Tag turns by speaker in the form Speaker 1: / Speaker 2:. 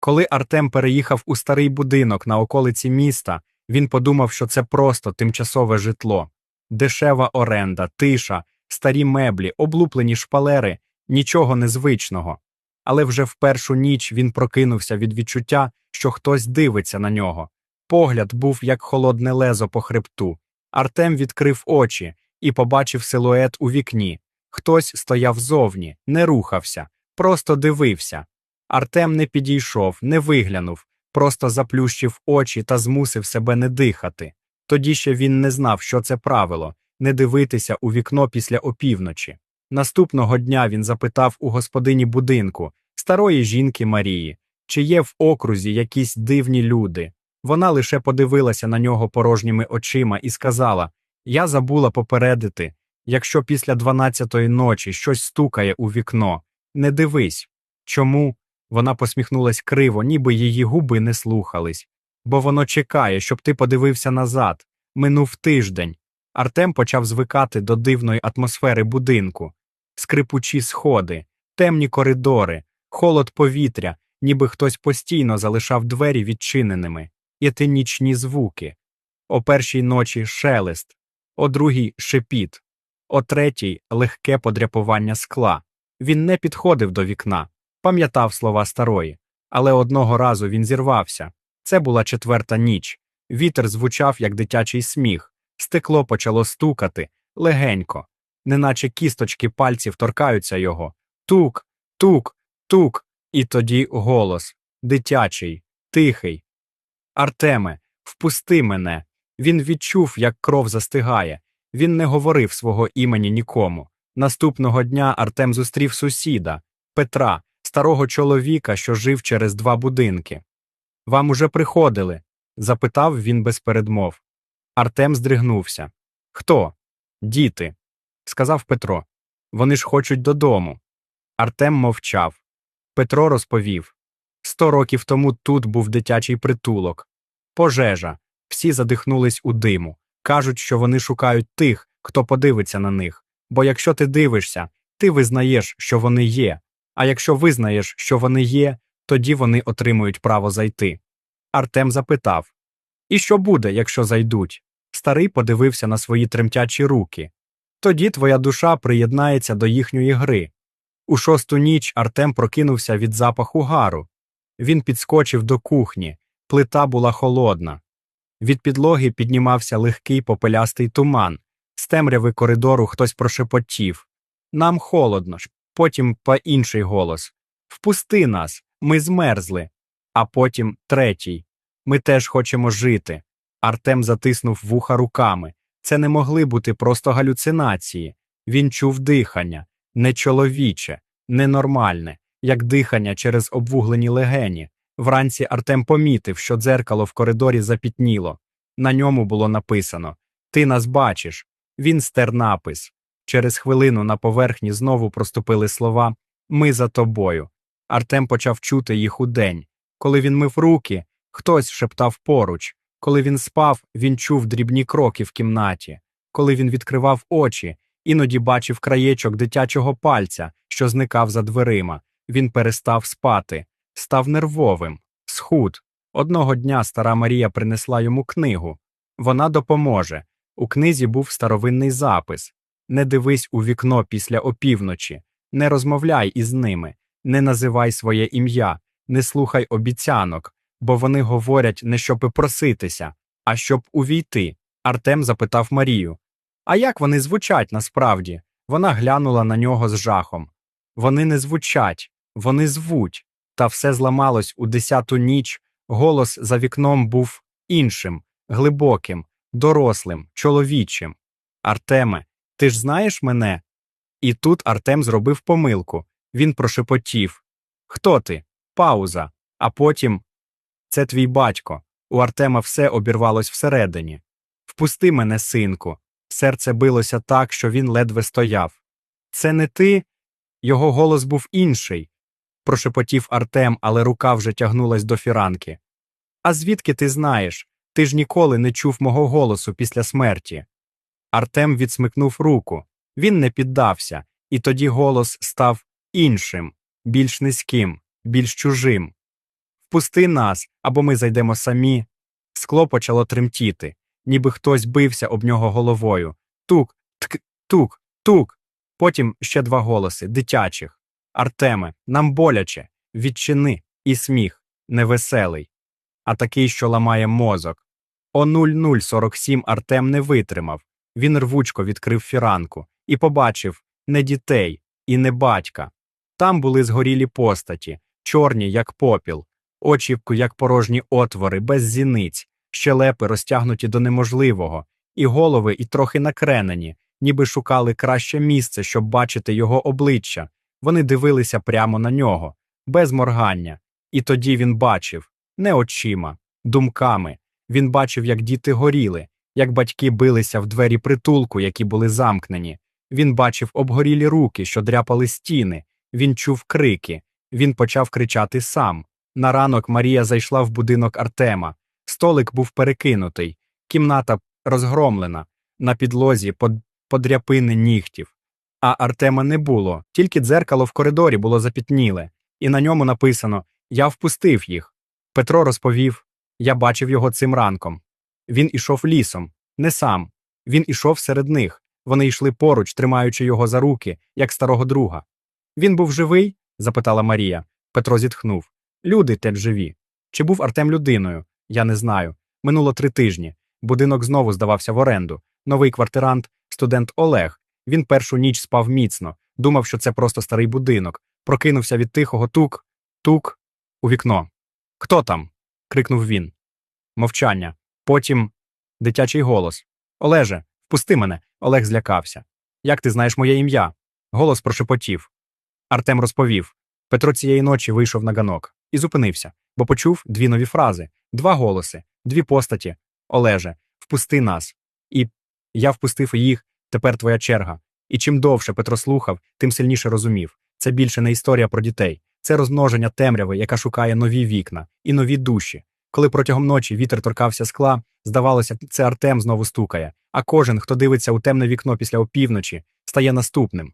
Speaker 1: Коли Артем переїхав у старий будинок на околиці міста, він подумав, що це просто тимчасове житло. Дешева оренда, тиша, старі меблі, облуплені шпалери нічого незвичного. Але вже в першу ніч він прокинувся від відчуття, що хтось дивиться на нього. Погляд був як холодне лезо по хребту. Артем відкрив очі і побачив силует у вікні. Хтось стояв зовні, не рухався, просто дивився. Артем не підійшов, не виглянув, просто заплющив очі та змусив себе не дихати. Тоді ще він не знав, що це правило не дивитися у вікно після опівночі. Наступного дня він запитав у господині будинку, старої жінки Марії, чи є в окрузі якісь дивні люди. Вона лише подивилася на нього порожніми очима і сказала Я забула попередити, якщо після дванадцятої ночі щось стукає у вікно, не дивись. Чому? Вона посміхнулась криво, ніби її губи не слухались. Бо воно чекає, щоб ти подивився назад. Минув тиждень. Артем почав звикати до дивної атмосфери будинку, скрипучі сходи, темні коридори, холод повітря, ніби хтось постійно залишав двері відчиненими, і ті нічні звуки. О першій ночі шелест, о другій шепіт, о третій легке подряпування скла. Він не підходив до вікна, пам'ятав слова старої, але одного разу він зірвався. Це була четверта ніч. Вітер звучав, як дитячий сміх, стекло почало стукати легенько, неначе кісточки пальців торкаються його. Тук, тук, тук. І тоді голос дитячий, тихий. Артеме, впусти мене. Він відчув, як кров застигає. Він не говорив свого імені нікому. Наступного дня Артем зустрів сусіда, Петра, старого чоловіка, що жив через два будинки. Вам уже приходили? запитав він без передмов. Артем здригнувся. Хто? Діти, сказав Петро. Вони ж хочуть додому. Артем мовчав. Петро розповів сто років тому тут був дитячий притулок. Пожежа. Всі задихнулись у диму. Кажуть, що вони шукають тих, хто подивиться на них. Бо якщо ти дивишся, ти визнаєш, що вони є. А якщо визнаєш, що вони є, тоді вони отримують право зайти. Артем запитав І що буде, якщо зайдуть? Старий подивився на свої тремтячі руки. Тоді твоя душа приєднається до їхньої гри. У шосту ніч Артем прокинувся від запаху гару. Він підскочив до кухні, плита була холодна. Від підлоги піднімався легкий попелястий туман, з темряви коридору хтось прошепотів Нам холодно. Потім по інший голос Впусти нас, ми змерзли. А потім третій Ми теж хочемо жити. Артем затиснув вуха руками. Це не могли бути просто галюцинації. Він чув дихання, нечоловіче, ненормальне, як дихання через обвуглені легені. Вранці Артем помітив, що дзеркало в коридорі запітніло. На ньому було написано Ти нас бачиш. Він стер напис. Через хвилину на поверхні знову проступили слова Ми за тобою. Артем почав чути їх удень. Коли він мив руки, хтось шептав поруч. Коли він спав, він чув дрібні кроки в кімнаті. Коли він відкривав очі, іноді бачив краєчок дитячого пальця, що зникав за дверима. Він перестав спати, став нервовим, схуд. Одного дня стара Марія принесла йому книгу. Вона допоможе. У книзі був старовинний запис Не дивись у вікно після опівночі, не розмовляй із ними, не називай своє ім'я, не слухай обіцянок, бо вони говорять не щоб проситися, а щоб увійти. Артем запитав Марію. А як вони звучать насправді? Вона глянула на нього з жахом. Вони не звучать, вони звуть. Та все зламалось у десяту ніч. Голос за вікном був іншим, глибоким, дорослим, чоловічим. Артеме, ти ж знаєш мене? І тут Артем зробив помилку. Він прошепотів Хто ти? Пауза. А потім це твій батько. У Артема все обірвалось всередині. Впусти мене, синку. Серце билося так, що він ледве стояв. Це не ти? Його голос був інший. Прошепотів Артем, але рука вже тягнулась до фіранки. А звідки ти знаєш? Ти ж ніколи не чув мого голосу після смерті. Артем відсмикнув руку. Він не піддався, і тоді голос став іншим, більш низьким, більш чужим. Впусти нас, або ми зайдемо самі. Скло почало тремтіти, ніби хтось бився об нього головою. Тук, тк, тук, тук. Потім ще два голоси, дитячих. Артеме, нам боляче, відчини, і сміх, невеселий, а такий, що ламає мозок. О 0047 Артем не витримав. Він рвучко відкрив фіранку і побачив не дітей і не батька. Там були згорілі постаті, чорні, як попіл, очі, як порожні отвори, без зіниць, щелепи розтягнуті до неможливого, і голови, і трохи накренені, ніби шукали краще місце, щоб бачити його обличчя. Вони дивилися прямо на нього, без моргання. І тоді він бачив не очима, думками. Він бачив, як діти горіли, як батьки билися в двері притулку, які були замкнені. Він бачив обгорілі руки, що дряпали стіни. Він чув крики. Він почав кричати сам. На ранок Марія зайшла в будинок Артема. Столик був перекинутий, кімната розгромлена, на підлозі под... подряпини нігтів. А Артема не було, тільки дзеркало в коридорі було запітніле, і на ньому написано Я впустив їх. Петро розповів Я бачив його цим ранком. Він ішов лісом, не сам. Він ішов серед них. Вони йшли поруч, тримаючи його за руки, як старого друга. Він був живий? запитала Марія. Петро зітхнув. Люди теж живі. Чи був Артем людиною? Я не знаю. Минуло три тижні. Будинок знову здавався в оренду. Новий квартирант, студент Олег. Він першу ніч спав міцно, думав, що це просто старий будинок. Прокинувся від тихого тук, тук у вікно. Хто там? крикнув він. Мовчання. Потім дитячий голос. Олеже, впусти мене. Олег злякався. Як ти знаєш моє ім'я? Голос прошепотів. Артем розповів. Петро цієї ночі вийшов на ганок і зупинився, бо почув дві нові фрази, два голоси, дві постаті. Олеже, впусти нас. І я впустив їх, тепер твоя черга. І чим довше Петро слухав, тим сильніше розумів. Це більше не історія про дітей, це розмноження темряви, яка шукає нові вікна і нові душі. Коли протягом ночі вітер торкався скла, здавалося, це Артем знову стукає, а кожен, хто дивиться у темне вікно після опівночі, стає наступним.